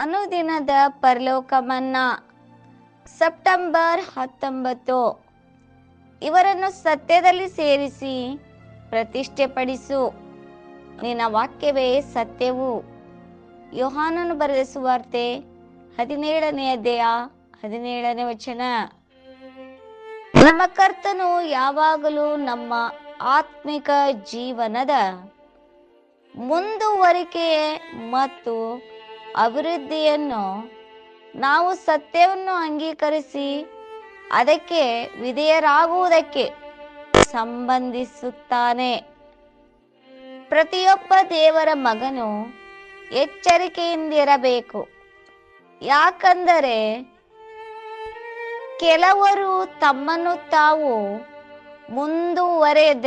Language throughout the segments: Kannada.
ಅನುದಿನದ ಪರಲೋಕಮನ್ನ ಸೆಪ್ಟೆಂಬರ್ ಹತ್ತೊಂಬತ್ತು. ಇವರನ್ನು ಸತ್ಯದಲ್ಲಿ ಸೇರಿಸಿ ಪ್ರತಿಷ್ಠೆಪಡಿಸು. ನಿನ್ನ ವಾಕ್ಯವೇ ಸತ್ಯವು. ಯೋಹಾನನು ಬರೆದ ಸುವಾರ್ತೆ ಹದಿನೇಳನೇ ಅಧ್ಯಾಯ ಹದಿನೇಳನೇ ವಚನ. ನಮ್ಮ ಕರ್ತನು ಯಾವಾಗಲೂ ನಮ್ಮ ಆತ್ಮಿಕ ಜೀವನದ ಮುಂದುವರಿಕೆ ಮತ್ತು ಅಭಿವೃದ್ಧಿಯನ್ನು ನಾವು ಸತ್ಯವನ್ನು ಅಂಗೀಕರಿಸಿ ಅದಕ್ಕೆ ವಿಧೇಯರಾಗುವುದಕ್ಕೆ ಸಂಬಂಧಿಸುತ್ತಾನೆ. ಪ್ರತಿಯೊಬ್ಬ ದೇವರ ಮಗನು ಎಚ್ಚರಿಕೆಯಿಂದಿರಬೇಕು. ಯಾಕಂದರೆ ಕೆಲವರು ತಮ್ಮನ್ನು ತಾವು ಮುಂದುವರೆದ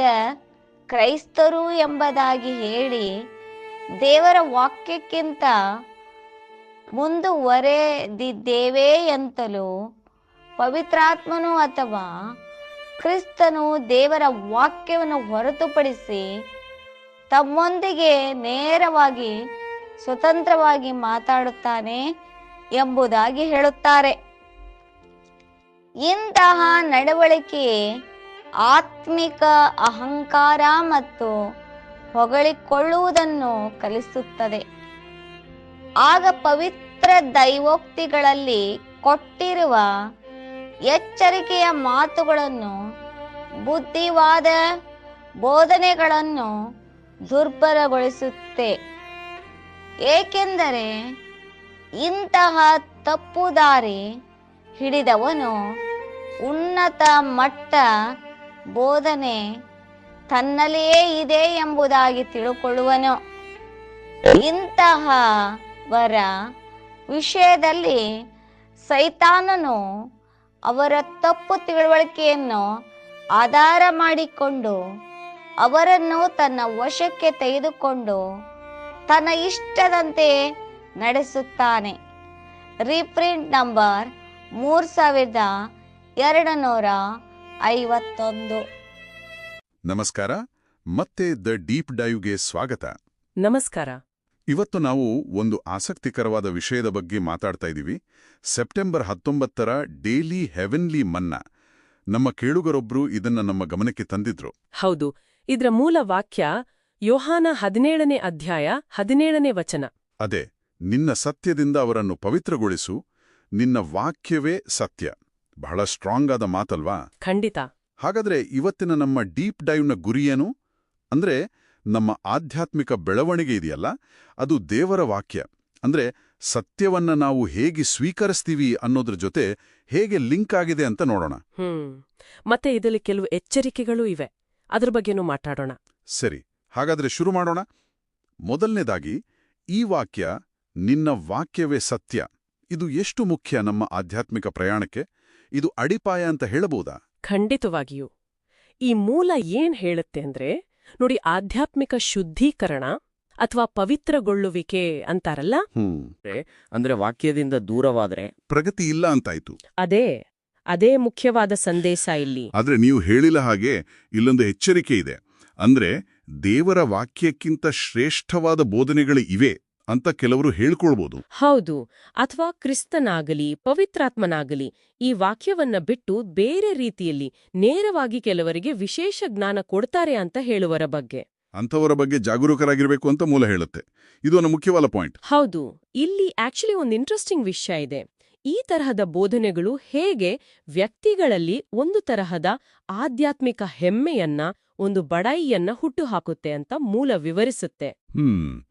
ಕ್ರೈಸ್ತರು ಎಂಬುದಾಗಿ ಹೇಳಿ ದೇವರ ವಾಕ್ಯಕ್ಕಿಂತ ಮುಂದುವರೆದಿದ್ದೇವೆ ಎಂತಲೂ ಪವಿತ್ರಾತ್ಮನು ಅಥವಾ ಕ್ರಿಸ್ತನು ದೇವರ ವಾಕ್ಯವನ್ನು ಹೊರತುಪಡಿಸಿ ತಮ್ಮೊಂದಿಗೆ ನೇರವಾಗಿ ಸ್ವತಂತ್ರವಾಗಿ ಮಾತಾಡುತ್ತಾನೆ ಎಂಬುದಾಗಿ ಹೇಳುತ್ತಾರೆ. ಇಂತಹ ನಡವಳಿಕೆ ಆತ್ಮಿಕ ಅಹಂಕಾರ ಮತ್ತು ಹೊಗಳಿಕೊಳ್ಳುವುದನ್ನು ಕಲಿಸುತ್ತದೆ. ಆಗ ಪವಿತ್ರ ದೈವೋಕ್ತಿಗಳಲ್ಲಿ ಕೊಟ್ಟಿರುವ ಎಚ್ಚರಿಕೆಯ ಮಾತುಗಳನ್ನು, ಬುದ್ಧಿವಾದ ಬೋಧನೆಗಳನ್ನು ದುರ್ಬಲಗೊಳಿಸುತ್ತೆ. ಏಕೆಂದರೆ ಇಂತಹ ತಪ್ಪು ದಾರಿ ಹಿಡಿದವನು ಉನ್ನತ ಮಟ್ಟ ಬೋಧನೆ ತನ್ನಲ್ಲಿಯೇ ಇದೆ ಎಂಬುದಾಗಿ ತಿಳುಕೊಳ್ಳುವನು. ಇಂತಹವರ ವಿಷಯದಲ್ಲಿ ಸೈತಾನನು ಅವರ ತಪ್ಪು ತಿಳುವಳಿಕೆಯನ್ನು ಆಧಾರ ಮಾಡಿಕೊಂಡು ಅವರನ್ನು ತನ್ನ ವಶಕ್ಕೆ ತೆಗೆದುಕೊಂಡು ತನ್ನ ಇಷ್ಟದಂತೆ ನಡೆಸುತ್ತಾನೆ. ರೀಪ್ರಿಂಟ್ ನಂಬರ್ ಮೂರ್ ಸಾವಿರದ ಎರಡು ನೂರ ಐವತ್ತೊಂದು. ನಮಸ್ಕಾರ ಮತ್ತೆ ದ ಡೀಪ್ ಡೈವ್ಗೆ ಸ್ವಾಗತ. ನಮಸ್ಕಾರ. ಇವತ್ತು ನಾವು ಒಂದು ಆಸಕ್ತಿಕರವಾದ ವಿಷಯದ ಬಗ್ಗೆ ಮಾತಾಡ್ತಾ ಇದ್ದೀವಿ ಸೆಪ್ಟೆಂಬರ್ ಹತ್ತೊಂಬತ್ತರ ಡೇಲಿ ಹೆವೆನ್ಲಿ ಮನ್ನಾ. ನಮ್ಮ ಕೇಳುಗರೊಬ್ರು ಇದನ್ನ ನಮ್ಮ ಗಮನಕ್ಕೆ ತಂದಿದ್ರು. ಹೌದು. ಇದರ ಮೂಲ ವಾಕ್ಯ ಯೋಹಾನ ಹದಿನೇಳನೇ ಅಧ್ಯಾಯ ಹದಿನೇಳನೇ ವಚನ. ಅದೇ ನಿನ್ನ ಸತ್ಯದಿಂದ ಅವರನ್ನು ಪವಿತ್ರಗೊಳಿಸು ನಿನ್ನ ವಾಕ್ಯವೇ ಸತ್ಯ. ಬಹಳ ಸ್ಟ್ರಾಂಗ್ ಆದ ಮಾತಲ್ವಾ? ಖಂಡಿತ. ಹಾಗಾದ್ರೆ ಇವತ್ತಿನ ನಮ್ಮ ಡೀಪ್ ಡೈವ್ನ ಗುರಿಯೇನು ಅಂದ್ರೆ ನಮ್ಮ ಆಧ್ಯಾತ್ಮಿಕ ಬೆಳವಣಿಗೆ ಇದೆಯಲ್ಲ? ಅದು ದೇವರ ವಾಕ್ಯ. ಅಂದ್ರೆ ಸತ್ಯವನ್ನ ನಾವು ಹೇಗೆ ಸ್ವೀಕರಿಸ್ತೀವಿ ಅನ್ನೋದ್ರ ಜೊತೆ ಹೇಗೆ ಲಿಂಕ್ ಆಗಿದೆ ಅಂತ ನೋಡೋಣ. ಮತ್ತೆ ಇದರಲ್ಲಿ ಕೆಲವು ಎಚ್ಚರಿಕೆಗಳು ಇವೆ. ಅದ್ರ ಬಗ್ಗೆನೂ ಮಾತಾಡೋಣ. ಸರಿ. ಹಾಗಾದ್ರೆ ಶುರು ಮಾಡೋಣ. ಮೊದಲನೇದಾಗಿ ಈ ವಾಕ್ಯ ನಿನ್ನ ವಾಕ್ಯವೇ ಸತ್ಯ. ಇದು ಎಷ್ಟು ಮುಖ್ಯ ನಮ್ಮ ಆಧ್ಯಾತ್ಮಿಕ ಪ್ರಯಾಣಕ್ಕೆ? ಇದು ಅಡಿಪಾಯ ಅಂತ ಹೇಳಬಹುದಾ? ಖಂಡಿತವಾಗಿಯೂ. ಈ ಮೂಲ ಏನ್ ಹೇಳುತ್ತೆ ಅಂದ್ರೆ ನೋಡಿ ಆಧ್ಯಾತ್ಮಿಕ ಶುದ್ಧೀಕರಣ ಅಥವಾ ಪವಿತ್ರಗೊಳ್ಳುವಿಕೆ ಅಂತಾರಲ್ಲ? ಹ್ಮ್. ಅಂದ್ರೆ ವಾಕ್ಯದಿಂದ ದೂರವಾದ್ರೆ? ಪ್ರಗತಿ ಇಲ್ಲ ಅಂತಾಯ್ತು. ಅದೇ ಅದೇ ಮುಖ್ಯವಾದ ಸಂದೇಶ ಇಲ್ಲಿ. ಆದ್ರೆ ನೀವು ಹೇಳಿಲ್ಲ ಹಾಗೆ ಇಲ್ಲೊಂದು ಎಚ್ಚರಿಕೆ ಇದೆ. ಅಂದ್ರೆ ದೇವರ ವಾಕ್ಯಕ್ಕಿಂತ ಶ್ರೇಷ್ಠವಾದ ಬೋಧನೆಗಳು ಇವೆ. ಅಂತ ಕೆಲವರು ಹೇಳ್ಕೊಳ್ಬೋದು. ಹೌದು. ಅಥವಾ ಕ್ರಿಸ್ತನಾಗಲಿ ಪವಿತ್ರಾತ್ಮನಾಗಲಿ ಈ ವಾಕ್ಯವನ್ನ ಬಿಟ್ಟು ಬೇರೆ ರೀತಿಯಲ್ಲಿ ನೇರವಾಗಿ ಕೆಲವರಿಗೆ ವಿಶೇಷ ಜ್ಞಾನ ಕೊಡ್ತಾರೆ ಅಂತ ಹೇಳುವರ ಬಗ್ಗೆ. ಅಂಥವರ ಬಗ್ಗೆ ಜಾಗರೂಕರಾಗಿರಬೇಕು ಅಂತ ಮೂಲ ಹೇಳುತ್ತೆ. ಇದು ಒಂದು ಮುಖ್ಯವಾದ ಪಾಯಿಂಟ್. ಹೌದು. ಇಲ್ಲಿ ಆಕ್ಚುಲಿ ಒಂದು ಇಂಟ್ರೆಸ್ಟಿಂಗ್ ವಿಷಯ ಇದೆ. ಈ ತರಹದ ಬೋಧನೆಗಳು ಹೇಗೆ ವ್ಯಕ್ತಿಗಳಲ್ಲಿ ಒಂದು ತರಹದ ಆಧ್ಯಾತ್ಮಿಕ ಹೆಮ್ಮೆಯನ್ನ ಒಂದು ಬಡಾಯಿಯನ್ನ ಹುಟ್ಟುಹಾಕುತ್ತೆ ಅಂತ ಮೂಲ ವಿವರಿಸುತ್ತೆ. ಹ್ಮ್.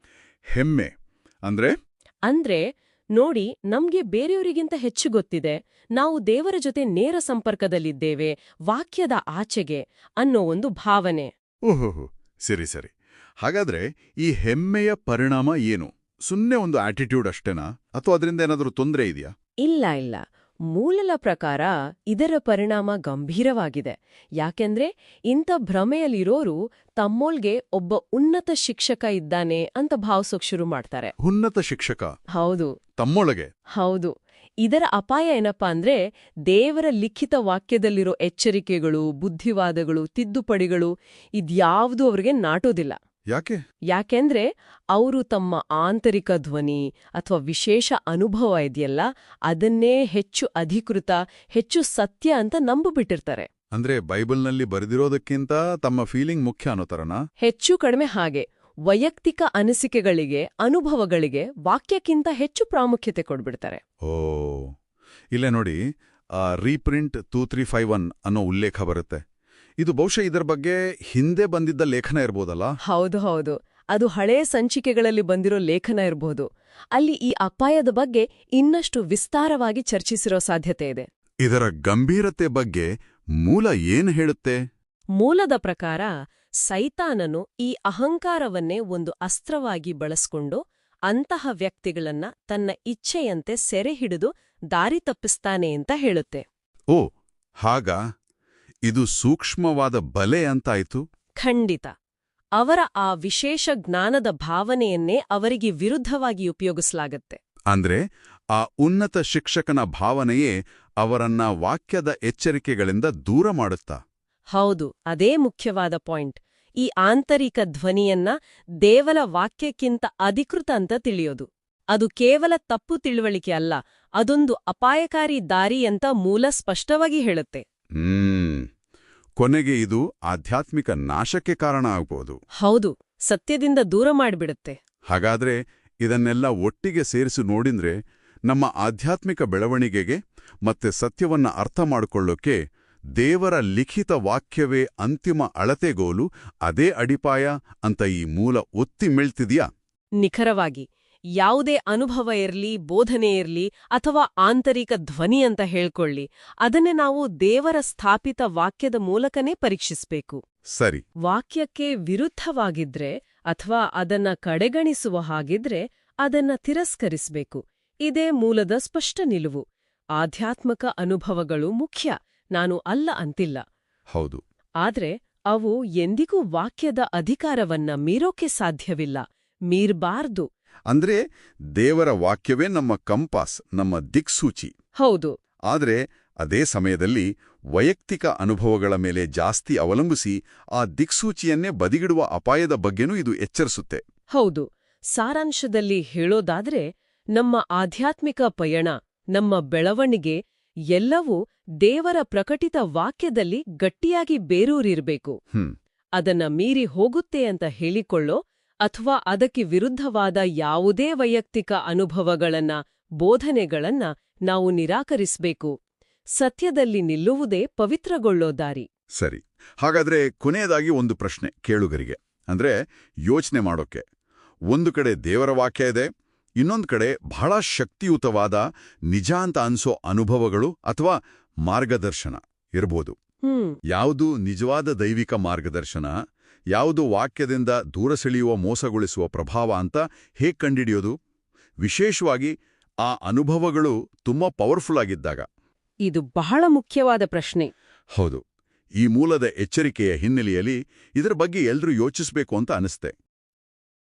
ಹೆಮ್ಮೆ. ಅಂದ್ರೆ? ಅಂದ್ರೆ ನೋಡಿ ನಮ್ಗೆ ಬೇರೆಯವರಿಗಿಂತ ಹೆಚ್ಚು ಗೊತ್ತಿದೆ. ನಾವು ದೇವರ ಜೊತೆ ನೇರ ಸಂಪರ್ಕದಲ್ಲಿದ್ದೇವೆ ವಾಕ್ಯದ ಆಚೆಗೆ ಅನ್ನೋ ಒಂದು ಭಾವನೆ. ಓಹೋಹೋ ಸರಿ ಸರಿ. ಹಾಗಾದ್ರೆ ಈ ಹೆಮ್ಮೆಯ ಪರಿಣಾಮ ಏನು? ಸುನ್ನೆ ಒಂದು ಆಟಿಟ್ಯೂಡ್ ಅಷ್ಟೇನಾ? ಅಥವಾ ಅದರಿಂದ ಏನಾದರೂ ತೊಂದರೆ ಇದೆಯಾ? ಇಲ್ಲ ಇಲ್ಲ. ಮೂಲಲ ಪ್ರಕಾರ ಇದರ ಪರಿಣಾಮ ಗಂಭೀರವಾಗಿದೆ. ಯಾಕೆಂದ್ರೆ ಇಂಥ ಭ್ರಮೆಯಲ್ಲಿರೋರು ತಮ್ಮೋಲ್ಗೆ ಒಬ್ಬ ಉನ್ನತ ಶಿಕ್ಷಕ ಇದ್ದಾನೆ ಅಂತ ಭಾವಿಸೋಕ್ ಶುರು ಮಾಡ್ತಾರೆ. ಉನ್ನತ ಶಿಕ್ಷಕ? ಹೌದು. ತಮ್ಮೊಳಗೆ? ಹೌದು. ಇದರ ಅಪಾಯ ಏನಪ್ಪಾ ಅಂದ್ರೆ ದೇವರ ಲಿಖಿತ ವಾಕ್ಯದಲ್ಲಿರೋ ಎಚ್ಚರಿಕೆಗಳು ಬುದ್ಧಿವಾದಗಳು ತಿದ್ದುಪಡಿಗಳು ಇದ್ಯಾವುದೂ ಅವರಿಗೆ ನಾಟೋದಿಲ್ಲ. ಯಾಕೆ? ಯಾಕೆಂದ್ರೆ ಅವರು ತಮ್ಮ ಆಂತರಿಕ ಧ್ವನಿ ಅಥವಾ ವಿಶೇಷ ಅನುಭವ ಇದೆಯಲ್ಲ ಅದನ್ನೇ ಹೆಚ್ಚು ಅಧಿಕೃತ ಹೆಚ್ಚು ಸತ್ಯ ಅಂತ ನಂಬಿಬಿಟ್ಟಿರ್ತಾರೆ. ಅಂದ್ರೆ ಬೈಬಲ್ನಲ್ಲಿ ಬರೆದಿರೋದಕ್ಕಿಂತ ತಮ್ಮ ಫೀಲಿಂಗ್ ಮುಖ್ಯ ಅನ್ನೋ ತರನಾ? ಹೆಚ್ಚು ಕಡಿಮೆ ಹಾಗೆ ವೈಯಕ್ತಿಕ ಅನಿಸಿಕೆಗಳಿಗೆ ಅನುಭವಗಳಿಗೆ ವಾಕ್ಯಕ್ಕಿಂತ ಹೆಚ್ಚು ಪ್ರಾಮುಖ್ಯತೆ ಕೊಡ್ಬಿಡ್ತಾರೆ. ಓ ಇಲ್ಲೇ ನೋಡಿ reprint two three five one ಅನ್ನೋ ಉಲ್ಲೇಖ ಬರುತ್ತೆ. ಇದು ಬಹುಶಃ ಇದರ ಬಗ್ಗೆ ಹಿಂದೆ ಬಂದಿದ್ದ ಲೇಖನ ಇರ್ಬೋದಲ್ಲ? ಹೌದು ಹೌದು. ಅದು ಹಳೇ ಸಂಚಿಕೆಗಳಲ್ಲಿ ಬಂದಿರೋ ಲೇಖನ ಇರಬಹುದು ಅಲ್ಲಿ ಈ ಅಪಾಯದ ಬಗ್ಗೆ ಇನ್ನಷ್ಟು ವಿಸ್ತಾರವಾಗಿ ಚರ್ಚಿಸಿರೋ ಸಾಧ್ಯತೆ ಇದೆ. ಇದರ ಗಂಭೀರತೆ ಬಗ್ಗೆ ಮೂಲ ಏನ್ ಹೇಳುತ್ತೆ? ಮೂಲದ ಪ್ರಕಾರ ಸೈತಾನನು ಈ ಅಹಂಕಾರವನ್ನೇ ಒಂದು ಅಸ್ತ್ರವಾಗಿ ಬಳಸ್ಕೊಂಡು ಅಂತಹ ವ್ಯಕ್ತಿಗಳನ್ನ ತನ್ನ ಇಚ್ಛೆಯಂತೆ ಸೆರೆ ಹಿಡಿದು ದಾರಿ ತಪ್ಪಿಸ್ತಾನೆ ಅಂತ ಹೇಳುತ್ತೆ. ಓ ಹಾಗ? ಇದು ಸೂಕ್ಷ್ಮವಾದ ಬಲೆ ಅಂತಾಯ್ತು? ಖಂಡಿತ. ಅವರ ಆ ವಿಶೇಷ ಜ್ಞಾನದ ಭಾವನೆಯನ್ನೇ ಅವರಿಗೆ ವಿರುದ್ಧವಾಗಿ ಉಪಯೋಗಿಸಲಾಗತ್ತೆ. ಅಂದ್ರೆ ಆ ಉನ್ನತ ಶಿಕ್ಷಕನ ಭಾವನೆಯೇ ಅವರನ್ನ ವಾಕ್ಯದ ಎಚ್ಚರಿಕೆಗಳಿಂದ ದೂರ ಮಾಡುತ್ತಾ? ಹೌದು ಅದೇ ಮುಖ್ಯವಾದ ಪಾಯಿಂಟ್. ಈ ಆಂತರಿಕ ಧ್ವನಿಯನ್ನ ದೇವಲ ವಾಕ್ಯಕ್ಕಿಂತ ಅಧಿಕೃತ ಅಂತ ತಿಳಿಯೋದು. ಅದು ಕೇವಲ ತಪ್ಪು ತಿಳುವಳಿಕೆ ಅಲ್ಲ ಅದೊಂದು ಅಪಾಯಕಾರಿ ದಾರಿ ಅಂತ ಮೂಲ ಸ್ಪಷ್ಟವಾಗಿ ಹೇಳುತ್ತೆ. ಹ್ಮ್. ಕೊನೆಗೆ ಇದು ಆಧ್ಯಾತ್ಮಿಕ ನಾಶಕ್ಕೆ ಕಾರಣ ಆಗ್ಬೋದು. ಹೌದು ಸತ್ಯದಿಂದ ದೂರ ಮಾಡಿಬಿಡುತ್ತೆ. ಹಾಗಾದ್ರೆ ಇದನ್ನೆಲ್ಲ ಒಟ್ಟಿಗೆ ಸೇರಿಸಿ ನೋಡಿದ್ರೆ ನಮ್ಮ ಆಧ್ಯಾತ್ಮಿಕ ಬೆಳವಣಿಗೆಗೆ ಮತ್ತೆ ಸತ್ಯವನ್ನ ಅರ್ಥ ಮಾಡಿಕೊಳ್ಳೋಕೆ ದೇವರ ಲಿಖಿತ ವಾಕ್ಯವೇ ಅಂತಿಮ ಅಳತೆಗೋಲು ಅದೇ ಅಡಿಪಾಯ ಅಂತ ಈ ಮೂಲ ಒತ್ತಿ ಮಿಳ್ತಿದ್ಯಾ? ನಿಖರವಾಗಿ ಯಾವುದೇ ಅನುಭವ ಇರಲಿ ಬೋಧನೆ ಇರಲಿ ಅಥವಾ ಆಂತರಿಕ ಧ್ವನಿ ಅಂತ ಹೇಳ್ಕೊಳ್ಳಿ. ಅದನ್ನೇ ನಾವು ದೇವರ ಸ್ಥಾಪಿತ ವಾಕ್ಯದ ಮೂಲಕನೇ ಪರೀಕ್ಷಿಸಬೇಕು. ಸರಿ. ವಾಕ್ಯಕ್ಕೆ ವಿರುದ್ಧವಾಗಿದ್ರೆ ಅಥವಾ ಅದನ್ನ ಕಡೆಗಣಿಸುವ ಹಾಗಿದ್ರೆ ಅದನ್ನ ತಿರಸ್ಕರಿಸಬೇಕು. ಇದೇ ಮೂಲದ ಸ್ಪಷ್ಟ ನಿಲುವು. ಆಧ್ಯಾತ್ಮಕ ಅನುಭವಗಳು ಮುಖ್ಯ. ನಾನು ಅಲ್ಲ ಅಂತಿಲ್ಲ. ಹೌದು. ಆದ್ರೆ ಅವು ಎಂದಿಗೂ ವಾಕ್ಯದ ಅಧಿಕಾರವನ್ನ ಮೀರೋಕೆ ಸಾಧ್ಯವಿಲ್ಲ. ಮೀರ್ಬಾರ್ದು. ಅಂದ್ರೆ ದೇವರ ವಾಕ್ಯವೇ ನಮ್ಮ ಕಂಪಾಸ್ ನಮ್ಮ ದಿಕ್ಸೂಚಿ. ಹೌದು. ಆದ್ರೆ ಅದೇ ಸಮಯದಲ್ಲಿ ವೈಯಕ್ತಿಕ ಅನುಭವಗಳ ಮೇಲೆ ಜಾಸ್ತಿ ಅವಲಂಬಿಸಿ ಆ ದಿಕ್ಸೂಚಿಯನ್ನೇ ಬದಿಗಿಡುವ ಅಪಾಯದ ಬಗ್ಗೆನೂ ಇದು ಎಚ್ಚರಿಸುತ್ತೆ. ಹೌದು. ಸಾರಾಂಶದಲ್ಲಿ ಹೇಳೋದಾದ್ರೆ ನಮ್ಮ ಆಧ್ಯಾತ್ಮಿಕ ಪಯಣ ನಮ್ಮ ಬೆಳವಣಿಗೆ ಎಲ್ಲವೂ ದೇವರ ಪ್ರಕಟಿತ ವಾಕ್ಯದಲ್ಲಿ ಗಟ್ಟಿಯಾಗಿ ಬೇರೂರಿರ್ಬೇಕು. ಅದನ್ನ ಮೀರಿ ಹೋಗುತ್ತೆ ಅಂತ ಹೇಳಿಕೊಳ್ಳೋ ಅಥವಾ ಅದಕ್ಕೆ ವಿರುದ್ಧವಾದ ಯಾವುದೇ ವೈಯಕ್ತಿಕ ಅನುಭವಗಳನ್ನ ಬೋಧನೆಗಳನ್ನ ನಾವು ನಿರಾಕರಿಸಬೇಕು. ಸತ್ಯದಲ್ಲಿ ನಿಲ್ಲುವುದೇ ಪವಿತ್ರಗೊಳ್ಳೋ ದಾರಿ. ಸರಿ. ಹಾಗಾದ್ರೆ ಕೊನೆಯದಾಗಿ ಒಂದು ಪ್ರಶ್ನೆ ಕೇಳುಗರಿಗೆ. ಅಂದ್ರೆ ಯೋಚನೆ ಮಾಡೋಕೆ. ಒಂದು ಕಡೆ ದೇವರ ವಾಕ್ಯ ಇದೆ ಇನ್ನೊಂದು ಕಡೆ ಬಹಳ ಶಕ್ತಿಯುತವಾದ ನಿಜ ಅಂತ ಅನ್ಸೋ ಅನುಭವಗಳು ಅಥವಾ ಮಾರ್ಗದರ್ಶನ ಇರಬಹುದು ಯಾವುದು ನಿಜವಾದ ದೈವಿಕ ಮಾರ್ಗದರ್ಶನ? ಯಾವುದು ವಾಕ್ಯದಿಂದ ದೂರ ಸೆಳೆಯುವ ಮೋಸಗೊಳಿಸುವ ಪ್ರಭಾವ ಅಂತ ಹೇಗೆ ಕಂಡಿಡಿಯೋದು? ವಿಶೇಷವಾಗಿ ಆ ಅನುಭವಗಳು ತುಂಬಾ ಪವರ್ಫುಲ್ ಆಗಿದ್ದಾಗ. ಇದು ಬಹಳ ಮುಖ್ಯವಾದ ಪ್ರಶ್ನೆ. ಹೌದು. ಈ ಮೂಲದ ಎಚ್ಚರಿಕೆಯ ಹಿನ್ನೆಲೆಯಲ್ಲಿ ಇದರ ಬಗ್ಗೆ ಎಲ್ಲರೂ ಯೋಚಿಸಬೇಕು ಅಂತ ಅನಿಸ್ತೆ.